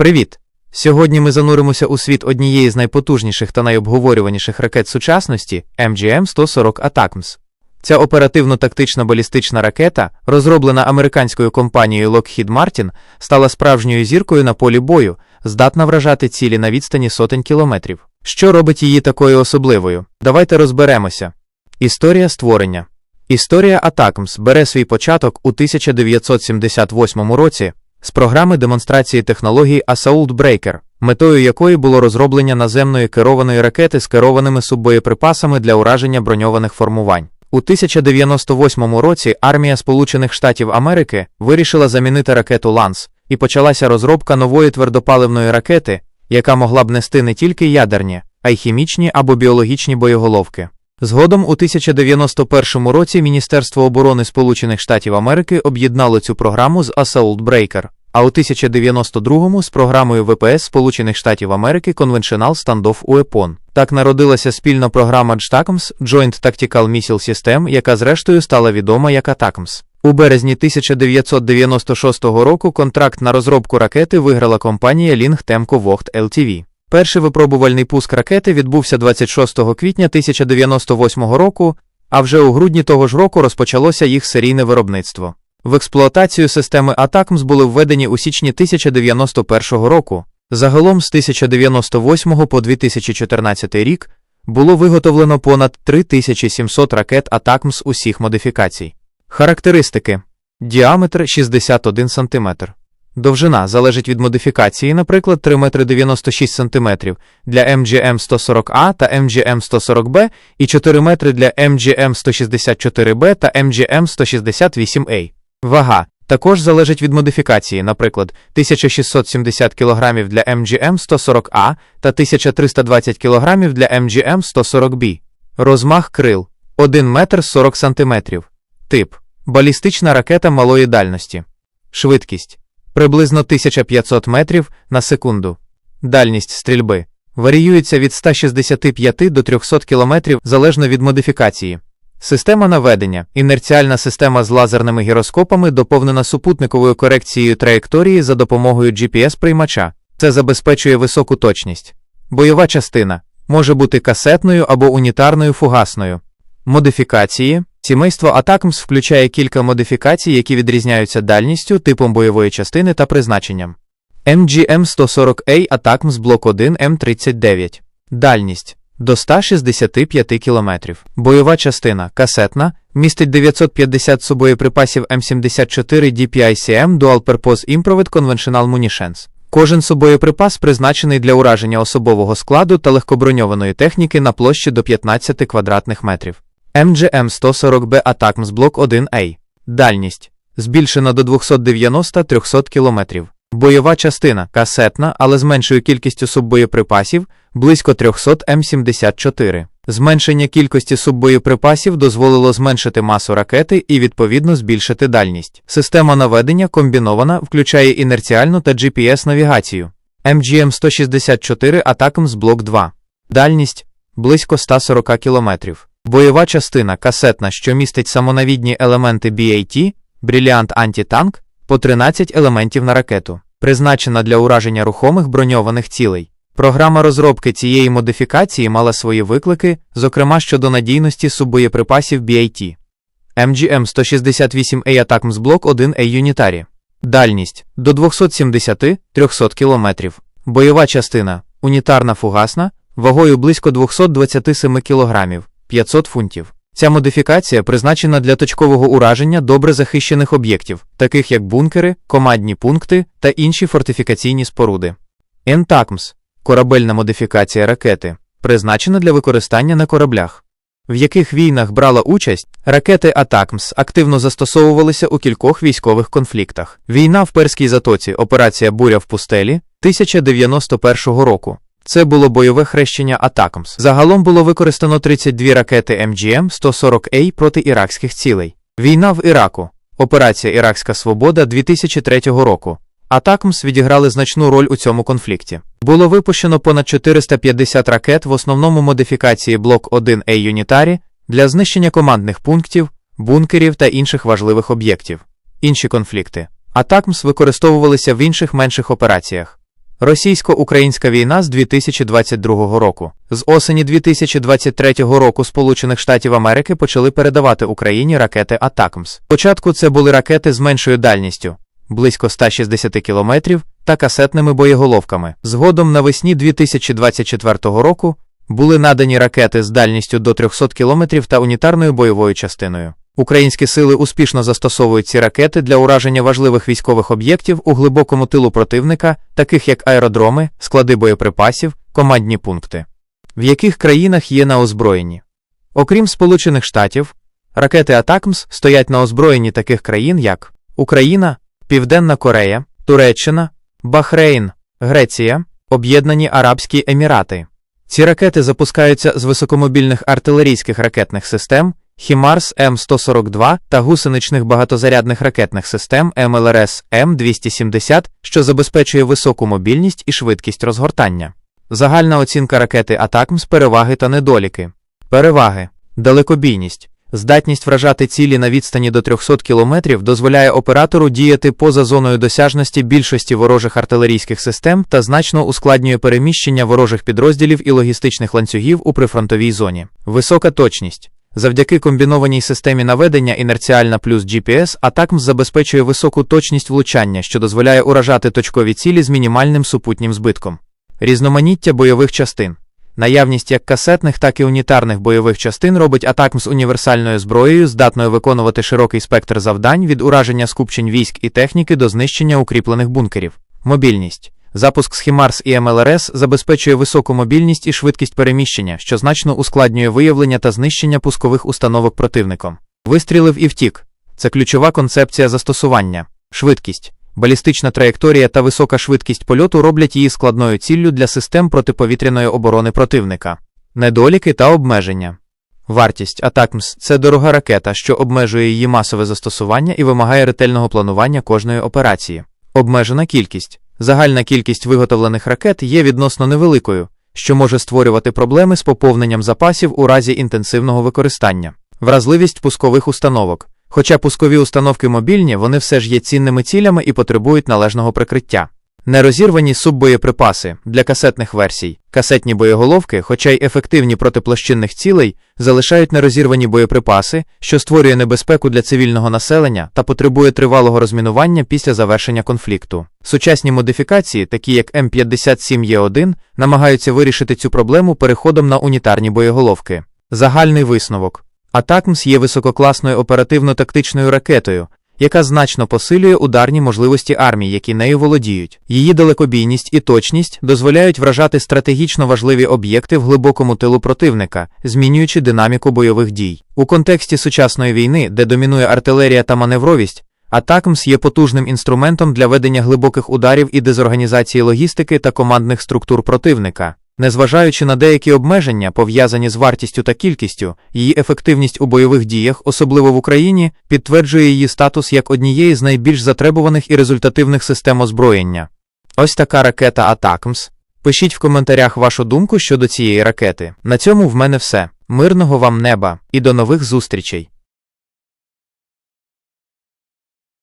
Привіт! Сьогодні ми зануримося у світ однієї з найпотужніших та найобговорюваніших ракет сучасності MGM-140 ATACMS. Ця оперативно-тактична балістична ракета, розроблена американською компанією Lockheed Martin, стала справжньою зіркою на полі бою, здатна вражати цілі на відстані сотень кілометрів. Що робить її такою особливою? Давайте розберемося. Історія створення. Історія ATACMS бере свій початок у 1978 році з програми демонстрації технології Assault Breaker, метою якої було розроблення наземної керованої ракети з керованими суббоєприпасами для ураження броньованих формувань. У 1098 році армія Сполучених Штатів Америки вирішила замінити ракету Ланс, і почалася розробка нової твердопаливної ракети, яка могла б нести не тільки ядерні, а й хімічні або біологічні боєголовки. Згодом у 1091 році Міністерство оборони Сполучених Штатів Америки об'єднало цю програму з Assault Breaker, а у 1092 з програмою ВПС Сполучених Штатів Америки Conventional Standoff Weapon. Так народилася спільна програма JTACMS Joint Tactical Missile System, яка зрештою стала відома як ATACMS. У березні 1996 року контракт на розробку ракети виграла компанія Ling Temco Vogt LTV. Перший випробувальний пуск ракети відбувся 26 квітня 1998 року, а вже у грудні того ж року розпочалося їх серійне виробництво. В експлуатацію системи ATACMS були введені у січні 1991 року. Загалом з 1998 по 2014 рік було виготовлено понад 3700 ракет ATACMS усіх модифікацій. Характеристики: діаметр 61 см. Довжина залежить від модифікації, наприклад, 3 метри 96 см для MGM-140A та MGM-140B і 4 метри для MGM-164B та MGM-168A. Вага також залежить від модифікації, наприклад, 1670 кг для MGM-140A та 1320 кг для MGM-140B. Розмах крил 1 метр 40 см. Тип балістична ракета малої дальності. Швидкість приблизно 1500 метрів на секунду. Дальність стрільби варіюється від 165 до 300 км залежно від модифікації. Система наведення інерціальна система з лазерними гіроскопами доповнена супутниковою корекцією траєкторії за допомогою GPS-приймача. Це забезпечує високу точність. Бойова частина може бути касетною або унітарною фугасною. Модифікації Сімейство ATACMS включає кілька модифікацій, які відрізняються дальністю, типом бойової частини та призначенням. MGM-140A ATACMS Block 1 M39. Дальність до 165 км. Бойова частина касетна, містить 950 субоєприпасів М74 DPICM Dual Purpose Improved Conventional Munitions. Кожен субоєприпас призначений для ураження особового складу та легкоброньованої техніки на площі до 15 квадратних метрів. MGM-140B ATACMS Block 1A. Дальність збільшена до 290-300 км. Бойова частина касетна, але з меншою кількістю суббоєприпасів близько 300 М74. Зменшення кількості суббоєприпасів дозволило зменшити масу ракети і відповідно збільшити дальність. Система наведення комбінована, включає інерціальну та GPS-навігацію. MGM-164 ATACMS Block 2. Дальність близько 140 км. Бойова частина касетна, що містить самонавідні елементи BAT, Brilliant Anti-Tank, по 13 елементів на ракету, призначена для ураження рухомих броньованих цілей. Програма розробки цієї модифікації мала свої виклики, зокрема щодо надійності суббоєприпасів BAT. MGM-168A ATACMS Block 1A Unitary. Дальність до 270-300 км. Бойова частина унітарна фугасна, вагою близько 227 кг. 500 фунтів. Ця модифікація призначена для точкового ураження добре захищених об'єктів, таких як бункери, командні пункти та інші фортифікаційні споруди. Ентакмс корабельна модифікація ракети, призначена для використання на кораблях. В яких війнах брала участь, ракети Атакмс активно застосовувалися у кількох військових конфліктах. Війна в Перській затоці, операція Буря в пустелі 1091 року. Це було бойове хрещення Атакамс. Загалом було використано 32 ракети МГМ-140А проти іракських цілей. Війна в Іраку. Операція Іракська Свобода 2003 року. Атакмс відіграли значну роль у цьому конфлікті. Було випущено понад 450 ракет в основному модифікації Блок 1А Юнітарі для знищення командних пунктів, бункерів та інших важливих об'єктів. Інші конфлікти. Атакмс використовувалися в інших менших операціях. Російсько-українська війна з 2022 року. З осені 2023 року Сполучених Штатів Америки почали передавати Україні ракети Атакмс. Спочатку це були ракети з меншою дальністю близько 160 кілометрів та касетними боєголовками. Згодом навесні 2024 року були надані ракети з дальністю до 300 кілометрів та унітарною бойовою частиною. Українські сили успішно застосовують ці ракети для ураження важливих військових об'єктів у глибокому тилу противника, таких як аеродроми, склади боєприпасів, командні пункти. В яких країнах є на озброєнні? Окрім Сполучених Штатів, ракети Атакмс стоять на озброєнні таких країн, як Україна, Південна Корея, Туреччина, Бахрейн, Греція, Об'єднані Арабські Емірати. Ці ракети запускаються з високомобільних артилерійських ракетних систем Хімарс М142 та гусеничних багатозарядних ракетних систем МЛРС М270, що забезпечує високу мобільність і швидкість розгортання. Загальна оцінка ракети Атакмс переваги та недоліки. Переваги. Далекобійність. Здатність вражати цілі на відстані до 300 км дозволяє оператору діяти поза зоною досяжності більшості ворожих артилерійських систем та значно ускладнює переміщення ворожих підрозділів і логістичних ланцюгів у прифронтовій зоні. Висока точність. Завдяки комбінованій системі наведення інерціальна плюс GPS Атакмс забезпечує високу точність влучання, що дозволяє уражати точкові цілі з мінімальним супутнім збитком. Різноманіття бойових частин. Наявність як касетних, так і унітарних бойових частин робить Атакмс універсальною зброєю, здатною виконувати широкий спектр завдань від ураження скупчень військ і техніки до знищення укріплених бункерів. Мобільність. Запуск з Хімарс і МЛРС забезпечує високу мобільність і швидкість переміщення, що значно ускладнює виявлення та знищення пускових установок противником. Вистрілив і втік. Це ключова концепція застосування. Швидкість. Балістична траєкторія та висока швидкість польоту роблять її складною ціллю для систем протиповітряної оборони противника. Недоліки та обмеження. Вартість Атакмс це дорога ракета, що обмежує її масове застосування і вимагає ретельного планування кожної операції. Обмежена кількість. Загальна кількість виготовлених ракет є відносно невеликою, що може створювати проблеми з поповненням запасів у разі інтенсивного використання. Вразливість пускових установок. Хоча пускові установки мобільні, вони все ж є цінними цілями і потребують належного прикриття. Нерозірвані суббоєприпаси для касетних версій. Касетні боєголовки, хоча й ефективні проти площинних цілей, залишають нерозірвані боєприпаси, що створює небезпеку для цивільного населення та потребує тривалого розмінування після завершення конфлікту. Сучасні модифікації, такі як М57Е1, намагаються вирішити цю проблему переходом на унітарні боєголовки. Загальний висновок. Атакмс є висококласною оперативно-тактичною ракетою, яка значно посилює ударні можливості армій, які нею володіють. Її далекобійність і точність дозволяють вражати стратегічно важливі об'єкти в глибокому тилу противника, змінюючи динаміку бойових дій. У контексті сучасної війни, де домінує артилерія та маневровість, Атакмс є потужним інструментом для ведення глибоких ударів і дезорганізації логістики та командних структур противника. Незважаючи на деякі обмеження, пов'язані з вартістю та кількістю, її ефективність у бойових діях, особливо в Україні, підтверджує її статус як однієї з найбільш затребуваних і результативних систем озброєння. Ось така ракета Атакмс. Пишіть в коментарях вашу думку щодо цієї ракети. На цьому в мене все. Мирного вам неба і до нових зустрічей!